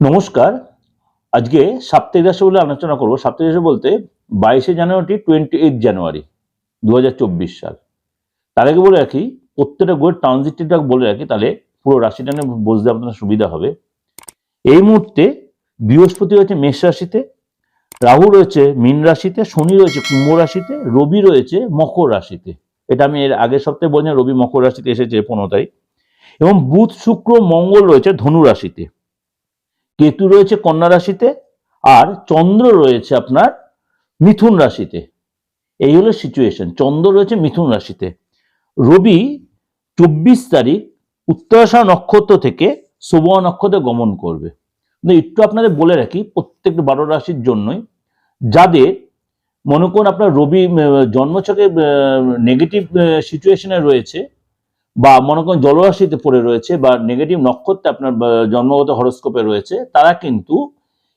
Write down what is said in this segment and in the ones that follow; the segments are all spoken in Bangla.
নমস্কার। আজকে সাপ্তাহিক রাশি বলে আলোচনা করব। সাপ্তাহিক রাশি বলতে বাইশে জানুয়ারি টোয়েন্টি এইট জানুয়ারি দু হাজার চব্বিশ সাল। তার আগে বলে রাখি, প্রত্যেকটা গোয়ের ট্রানজিটটা বলে রাখি, তাহলে পুরো রাশিটা নিয়ে বুঝতে আপনার সুবিধা হবে। এই মুহূর্তে বৃহস্পতি রয়েছে মেষ রাশিতে, রাহু রয়েছে মীন রাশিতে, শনি রয়েছে কুম্ভ রাশিতে, রবি রয়েছে মকর রাশিতে। এটা আমি এর আগের সপ্তাহে বলছিলাম রবি মকর রাশিতে এসেছে পনেরো তারিখ। এবং বুধ, শুক্র, মঙ্গল রয়েছে ধনু রাশিতে। কেতু রয়েছে কন্যা রাশিতে আর চন্দ্র রয়েছে আপনার মিথুন রাশিতে। এই হলো সিচুয়েশন চন্দ্র রয়েছে মিথুন রাশিতে। রবি চব্বিশ তারিখ উত্তরাশা নক্ষত্র থেকে শুভ নক্ষত্রে গমন করবে। একটু আপনাদের বলে রাখি প্রত্যেক বারো রাশির জন্যই। যাদের, মনে করুন আপনার রবি জন্মছকে নেগেটিভ সিচুয়েশনে রয়েছে বা মনে করেন জলরাশিতে পড়ে রয়েছে বা নেগেটিভ নক্ষত্রে আপনার জন্মগত হরস্কোপে রয়েছে, তারা কিন্তু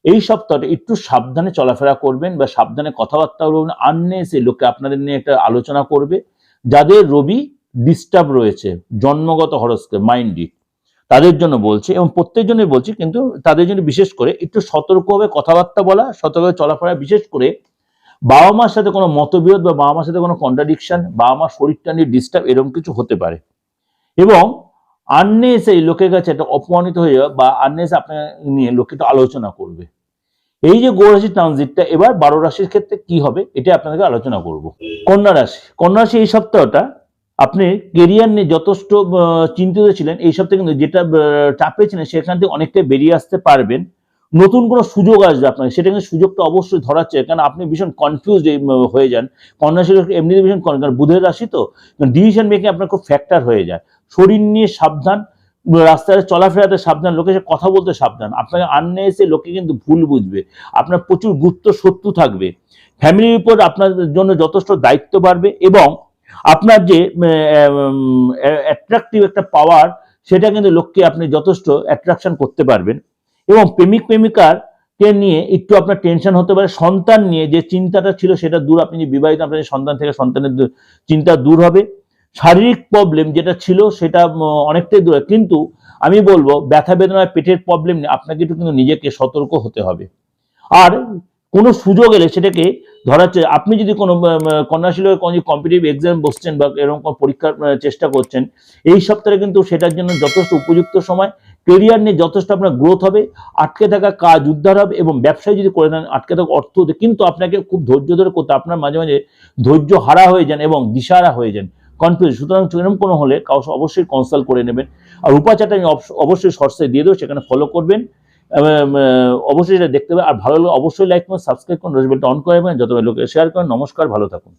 এই সপ্তাহটা একটু সাবধানে চলাফেরা করবেন বা সাবধানে কথাবার্তা বলবেন। আননেসে লোকে আপনাদের নিয়ে একটা আলোচনা করবে। যাদের রবি ডিস্টার্ব রয়েছে, জন্মগত হরস্কোপ মাইন্ডি তাদের জন্য বলছি এবং প্রত্যেক জন্যই বলছি কিন্তু তাদের জন্য বিশেষ করে একটু সতর্কভাবে কথাবার্তা বলা, সতর্কভাবে চলাফেরা, বিশেষ করে বাবা মার সাথে কোনো মতবিরোধ বা বাবা মার সাথে কোনো কন্ট্রাডিকশন বাবা মার শরীরটা নিয়ে ডিস্টার্ব এরকম কিছু হতে পারে। এবং আননেস এই লোকের কাছে একটা অপমানিত হয়ে বা আননেস আপনার নিয়ে লোকে একটু আলোচনা করবে। এই যে গৌরাশি ট্রানজিটটা, এবার বারো রাশির ক্ষেত্রে কি হবে এটা আপনাদেরকে আলোচনা করব। কন্যা রাশি কন্যা রাশি এই সপ্তাহটা আপনি কেরিয়ার নিয়ে যথেষ্ট চিন্তিত ছিলেন। এই সপ্তাহে কিন্তু যেটা চাপে ছিলেন সেখান থেকে অনেকটাই বেরিয়ে আসতে পারবেন। নতুন কোনো সুযোগ আসবে আপনাকে, সেটা কিন্তু সুযোগটা অবশ্যই ধরাচ্ছে কারণ আপনি ভীষণ কনফিউজ হয়ে যান। কন্যা রাশি এমনিতে ভীষণ বুধের রাশি তো ডিসিশন মেকিং আপনার খুব ফ্যাক্টর হয়ে যায়। শরীর নিয়ে সাবধান, রাস্তায় চলাফেরাতে সাবধান, লোকের সাথে কথা বলতে সাবধান। আপনাকে আননে এসে লোকে কিন্তু ভুল বুঝবে। আপনার প্রচুর গুপ্ত শত্রু থাকবে। ফ্যামিলির উপর আপনার জন্য যথেষ্ট দায়িত্ব বাড়বে এবং আপনার যে অ্যাট্রাকটিভ একটা পাওয়ার সেটা কিন্তু লোককে আপনি যথেষ্ট অ্যাট্রাকশন করতে পারবেন। এবং প্রেমিক প্রেমিকার কে নিয়ে একটু আপনার টেনশন হতে পারে, সন্তান নিয়ে যে চিন্তাটা ছিল সেটা দূর, আপনি যে বিবাহিত, আপনার সন্তান থেকে সন্তানের চিন্তা দূর হবে। শারীরিক প্রবলেম যেটা ছিল সেটা অনেকটাই দূরে। কিন্তু আমি বলব, ব্যথা বেদনায় পেটের প্রবলেম আপনাকে একটু কিন্তু নিজেকে সতর্ক হতে হবে। আর কোনো সুযোগ এলে সেটাকে ধরাচ্ছে আপনি যদি কোনো কন্যাশীলের কোনো কম্পিটিভ এক্সাম বসছেন বা এরকম কোনো পরীক্ষার চেষ্টা করছেন, এই সপ্তাহে কিন্তু সেটার জন্য যথেষ্ট উপযুক্ত সময় কেরিয়ার নিয়ে যথেষ্ট আপনার গ্রোথ হবে, আটকে থাকা কাজ উদ্ধার হবে এবং ব্যবসায় যদি করে নেন, আটকে থাকা অর্থ কিন্তু আপনাকে খুব ধৈর্য ধরে করতে আপনার মাঝে মাঝে ধৈর্য হারা হয়ে যান এবং দিশারা হয়ে যান। কনফিউজ সুতরাং এরকম কোনো হলে কাউ অবশ্যই কনসাল্ট করে নেবেন। আর উপাচারটা আমি অবশ্য- অবশ্যই শর্টসে দিয়ে দেবো, সেখানে ফলো করবেন। অবশ্যই সেটা দেখতে হবে। আর ভালো লাগলে অবশ্যই লাইক করুন সাবস্ক্রাইব করুন রোজবেলটা অন করে যত লোকে শেয়ার করেন, নমস্কার, ভালো থাকুন।